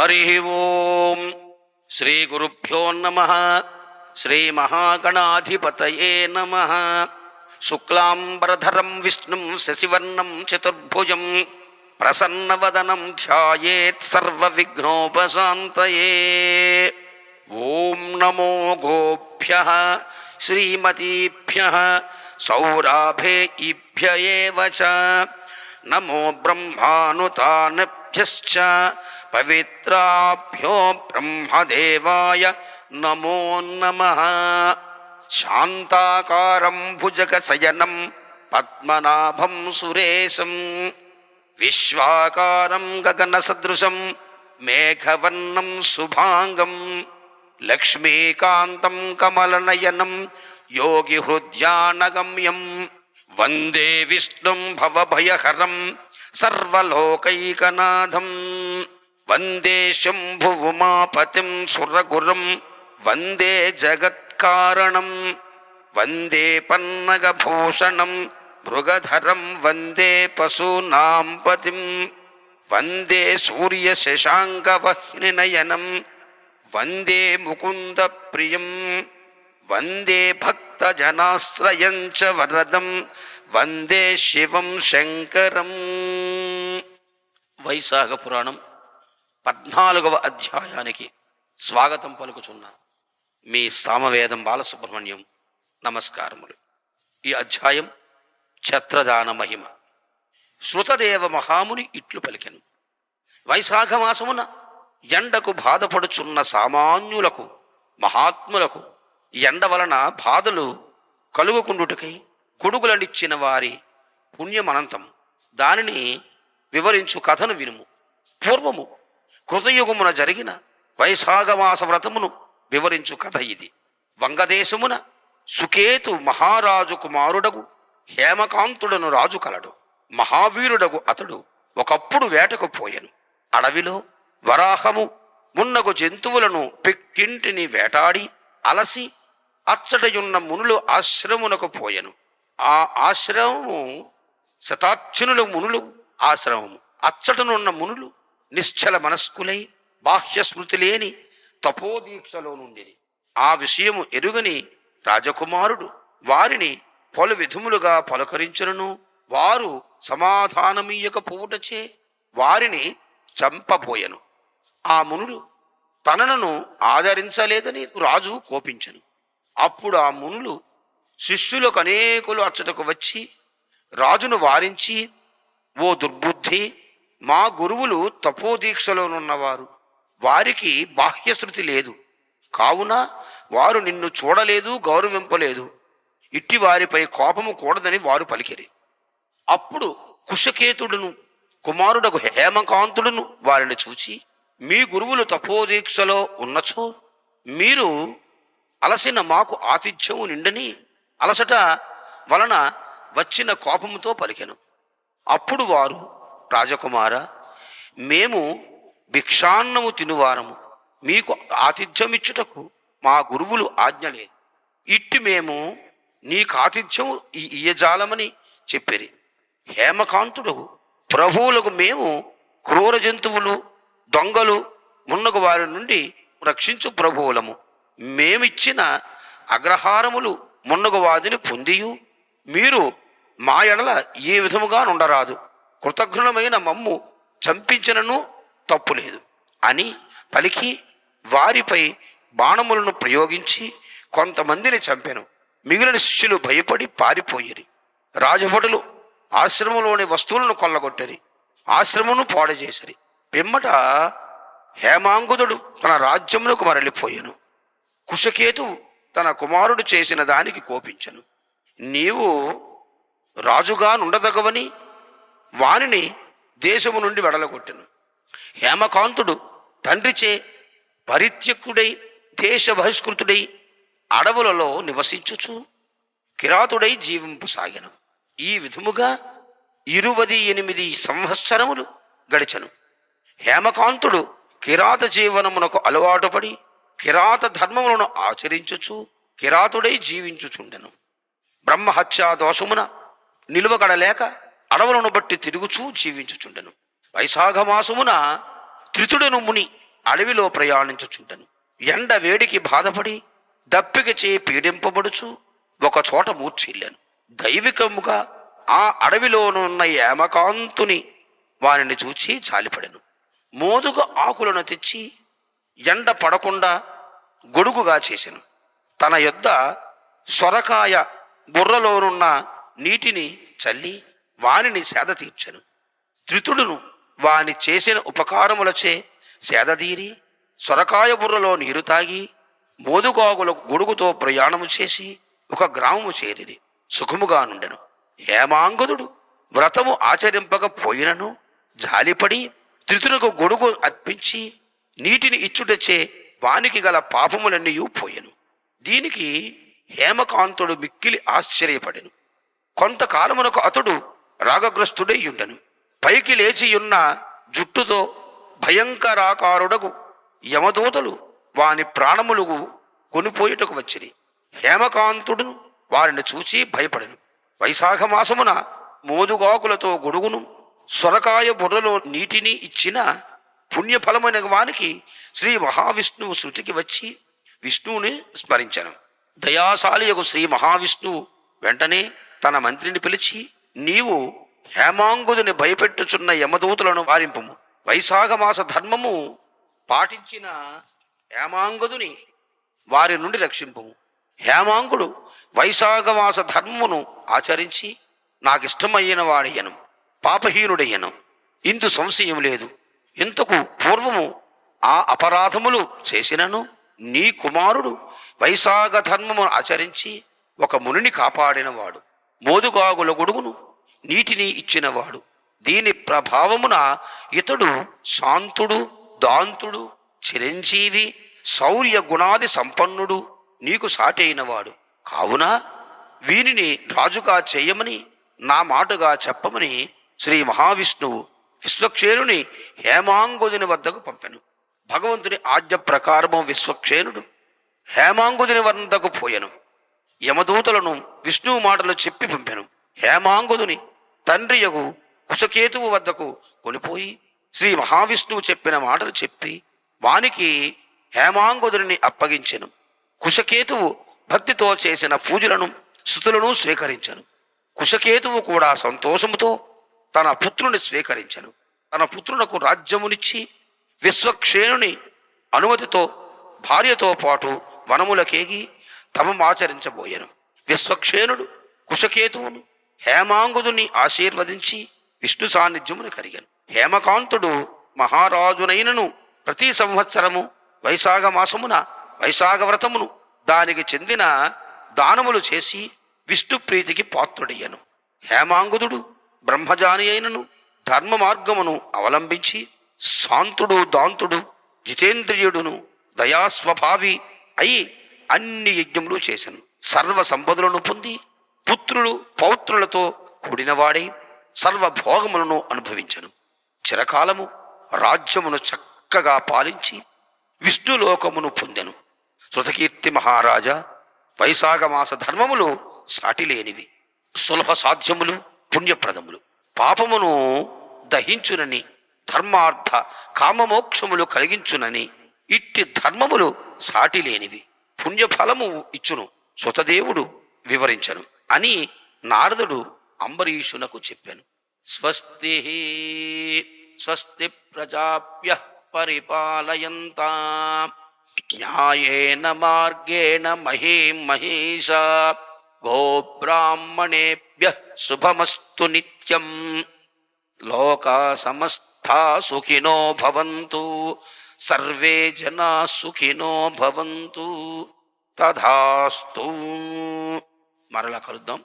హరి ఓం. శ్రీ గురుభ్యో నమ. శ్రీ మహాగణాధిపతయే నమ. శుక్లాంబరధరం విష్ణుం శశివర్ణం చతుర్భుజం. ప్రసన్నవదనం ధ్యాయేత్ సర్వ విఘ్నోపశాంతయే ఓం నమో గోభ్య. శ్రీమతీభ్య. సౌరాభేభ్య నమో బ్రహ్మానుతానభ్య பிராரப்தியச்ச பவித்ராபியோ பிரம்மதேவாய நமோ நம சாந்தாகாரம் புஜகசயனம் பத்மநாபம் சுரேசம் விஸ்வாகாரம் ககனசதிருஷம் மேகவர்ணம் சுபாங்கம் லக்ஷ்மீகாந்தம் கமலநயனம் யோகி ஹிருத்யானகம்யம் வந்தே விஷ்ணும் பவபயஹரம் சர்வலோகைகநாதம். வந்தே சம்புவுமாபதிம் சுரகுரும் வந்தே ஜகத்காரணம் வந்தே பன்னகபூஷணம் மிருகதரம் வந்தே பசூனாம்பதிம் வந்தே சூரிய சசாங்கவஹ்னிநயனம் வந்தே முகுந்த பிரியம் வந்தே பக்த భక్తజనాశ్రయంచ వరదం. వందే శివం శంకరం. వైశాఖ పురాణం పద్నాలుగవ అధ్యాయానికి స్వాగతం పలుకుచున్న మీ సామవేదం బాలసుబ్రహ్మణ్యం నమస్కారములు. ఈ అధ్యాయం ఛత్రదాన మహిమ. శృతదేవ మహాముని ఇట్లు పలికెను. వైశాఖ మాసమున ఎండకు బాధపడుచున్న సామాన్యులకు మహాత్ములకు ఎండ వలన బాధలు కలుగుకుండుటకై కొడుకులనిచ్చిన వారి పుణ్యమనంతం. దానిని వివరించు కథను వినుము. పూర్వము కృతయుగమున జరిగిన వైశాఖమాస వ్రతమును వివరించు కథ ఇది. వంగదేశమున సుకేతు మహారాజు కుమారుడగు హేమకాంతుడను రాజు కలడు. మహావీరుడగు అతడు ఒకప్పుడు వేటకు పోయెను. అడవిలో వరాహము మున్నగు జంతువులను పిక్కింటిని వేటాడి అలసి అచ్చటయున్న మునులు ఆశ్రమునకు పోయెను. ఆ ఆశ్రమము శతార్చునుల మునులు ఆశ్రమము. అచ్చటనున్న మునులు నిశ్చల మనస్కులై బాహ్య స్మృతి లేని తపోదీక్షలో నుండి ఆ విషయము ఎరుగని రాజకుమారుడు వారిని పలు విధములుగా పలకరించును వారు సమాధానమీయకపోవుటచే వారిని చంపబోయెను. ఆ మునులు తనను ఆదరించలేదని రాజు కోపించను. అప్పుడు ఆ మునులు శిష్యులకు అనేకులు అచ్చటకు వచ్చి రాజును వారించి ఓ దుర్బుద్ధి మా గురువులు తపోదీక్షలోనున్నవారు. వారికి బాహ్యశృతి లేదు. కావున వారు నిన్ను చూడలేదు గౌరవింపలేదు. ఇట్టి వారిపై కోపము కూడదని వారు పలికిరి. అప్పుడు కుశకేతుడును కుమారుడకు హేమకాంతుడును వారిని చూచి మీ గురువులు తపోదీక్షలో ఉన్నచో మీరు అలసిన మాకు ఆతిథ్యము నిండని అలసట వలన వచ్చిన కోపముతో పలికెను. అప్పుడు వారు రాజకుమార మేము భిక్షాన్నము తినువారము. మీకు ఆతిథ్యమిచ్చుటకు మా గురువులు ఆజ్ఞలే ఇట్టి మేము నీకు ఆతిథ్యము ఈ- ఇయ్యజాలమని చెప్పిరి. హేమకాంతుడు ప్రభువులకు మేము క్రూర జంతువులు దొంగలు మున్నగు వారి నుండి రక్షించు ప్రభువులము. మేమిచ్చిన అగ్రహారములు మున్నగు వాదిని పొందియు. మీరు మా ఎడల ఏ విధముగా నుండరాదు కృతజ్ఞులమైన మమ్ము చంపించినను తప్పులేదు. అని పలికి వారిపై బాణములను ప్రయోగించి కొంతమందిని చంపెను. మిగిలిన శిష్యులు భయపడి పారిపోయిరి. రాజభటులు ఆశ్రమంలోని వస్తువులను కొల్లగొట్టరి. ఆశ్రమను పాడజేసిరి పిమ్మట హేమాంగుదుడు తన రాజ్యములకు మరలిపోయెను. కుశకేతు తన కుమారుడు చేసిన దానికి కోపించను. నీవు రాజుగా నుండదగవని వానిని దేశము నుండి వెడలగొట్టెను. హేమకాంతుడు తండ్రిచే పరిత్యకుడై దేశ బహిష్కృతుడై అడవులలో నివసించుచు కిరాతుడై జీవింపసాగెను. ఈ విధముగా ఇరువది ఎనిమిది సంవత్సరములు గడిచెను. హేమకాంతుడు కిరాత జీవనమునకు అలవాటుపడి కిరాత ధర్మములను ఆచరించుచు కిరాతుడై జీవించుచుండెను. బ్రహ్మహత్యా దోషమున నిలువగడలేక అడవులను బట్టి తిరుగుచూ జీవించుచుండెను. వైశాఖ మాసమున త్రితుడను ముని అడవిలో ప్రయాణించుచుండెను. ఎండ వేడికి బాధపడి దప్పిక చే పీడింపబడుచు ఒక చోట మూర్చిల్లాను దైవికముగా ఆ అడవిలోనున్న ఏమకాంతుని వారిని చూచి జాలిపడెను. మోదుగ ఆకులను తెచ్చి ఎండ పడకుండా గొడుగుగా చేసెను తన యొద్ద సొరకాయ బుర్రలోనున్న నీటిని చల్లి వానిని సేద తీర్చను. త్రితుడును వాని చేసిన ఉపకారములచే సేదదీరి సొరకాయ బుర్రలో నీరు తాగి మోదుగాగుల గొడుగుతో ప్రయాణము చేసి ఒక గ్రామము చేరిరి. సుఖముగా నుండెను. హేమాంగదుడు వ్రతము ఆచరింపకపోయినను జాలిపడి త్రితునకు గొడుగు అర్పించి నీటిని ఇచ్చుటచే వానికి గల పాపములన్నీ పోయెను. దీనికి హేమకాంతుడు మిక్కిలి ఆశ్చర్యపడెను. కొంతకాలమునకు అతడు రాగగ్రస్తుడై ఉండెను పైకి లేచియున్న జుట్టుతో భయంకరాకారుడకు యమదూతలు వాని ప్రాణములుగు కొనిపోయుటకు వచ్చిరి. హేమకాంతుడును వారిని చూచి భయపడెను. వైశాఖ మాసమున మోదుగాకులతో గొడుగును సొరకాయ బుర్రలో నీటిని ఇచ్చిన పుణ్యఫలమైన వానికి శ్రీ మహావిష్ణువు శృతికి వచ్చి విష్ణువుని స్మరించను. దయాశాలి యొక్క శ్రీ మహావిష్ణువు వెంటనే తన మంత్రిని పిలిచి నీవు హేమాంగుదిని భయపెట్టుచున్న యమదూతులను వారింపము. వైశాఖ మాస ధర్మము పాటించిన హేమాంగుదుని వారి నుండి రక్షింపము. హేమాంగుడు వైశాఖ మాస ధర్మమును ఆచరించి నాకిష్టమయ్యిన వాడయ్యను పాపహీనుడయ్యను. ఇందు సంశయం లేదు. ఇంతకు పూర్వము ఆ అపరాధములు చేసినను నీ కుమారుడు వైశాఖ ధర్మమును ఆచరించి ఒక మునిని కాపాడినవాడు. మోదుగాగుల గొడుగును నీటిని ఇచ్చినవాడు. దీని ప్రభావమున ఇతడు శాంతుడు దాంతుడు చిరంజీవి శౌర్య గుణాది సంపన్నుడు నీకు సాటైనవాడు. కావున వీనిని రాజుగా చేయమని నా మాటగా చెప్పమని శ్రీ మహావిష్ణువు విశ్వక్షేణుని హేమాంగుదిని వద్దకు పంపెను. భగవంతుని ఆజ్ఞ ప్రకారము విశ్వక్షేణుడు హేమాంగుదిని వద్దకు పోయెను. యమదూతలను విష్ణువు మాటలు చెప్పి పంపెను. హేమాంగుదుని తండ్రియగు కుశకేతువు వద్దకు కొనిపోయి శ్రీ మహావిష్ణువు చెప్పిన మాటలు చెప్పి వానికి హేమాంగుదుని అప్పగించెను. కుశకేతువు భక్తితో చేసిన పూజలను శృతులను స్వీకరించను. కుశకేతువు కూడా సంతోషముతో తన పుత్రుని స్వీకరించను. తన పుత్రునకు రాజ్యమునిచ్చి విశ్వక్షేణుని అనుమతితో భార్యతో పాటు వనములకేగి తమమాచరించబోయెను విశ్వక్షేణుడు కుశకేతువును హేమాంగుదుని ఆశీర్వదించి విష్ణు సాన్నిధ్యమును కరిగాను. హేమకాంతుడు మహారాజునైనను ప్రతి సంవత్సరము వైశాఖ మాసమున వైశాఖ వ్రతమును దానికి చెందిన దానములు చేసి విష్ణు ప్రీతికి పాత్రుడయ్యను. హేమాంగుదుడు బ్రహ్మజాని అయినను ధర్మ మార్గమును అవలంబించి శాంతుడు దాంతుడు జితేంద్రియుడును దయాస్వభావి అయి అన్ని యజ్ఞములు చేశాను సర్వ సంపదలను పొంది పుత్రులు పౌత్రులతో కూడినవాడై సర్వభోగములను అనుభవించను. చిరకాలము రాజ్యమును చక్కగా పాలించి విష్ణులోకమును పొందెను. శృతకీర్తి మహారాజా వైశాఖ మాస ధర్మములు సాటిలేనివి. సులభ సాధ్యములు పుణ్యప్రదములు. పాపమును దహించునని ధర్మార్థ కామమోక్షములు కలిగించునని ఇట్టి ధర్మములు సాటిలేనివి. పుణ్యఫలము ఇచ్చును సుతదేవుడు వివరించను అని నారదుడు అంబరీషునకు చెప్పాను. స్వస్తి స్వస్తి ప్రజాభ్య పరిపాలయంతా. న్యాయేన మార్గేణ మహీం మహేషా. గోబ్రాహ్మణేభ్య శుభమస్తు నిత్యం. లోకా సమస్తా సుఖినో భవంతు. సర్వే జనా సుఖినో భవంతు. తథాస్తు. మరలా కలుద్దాం.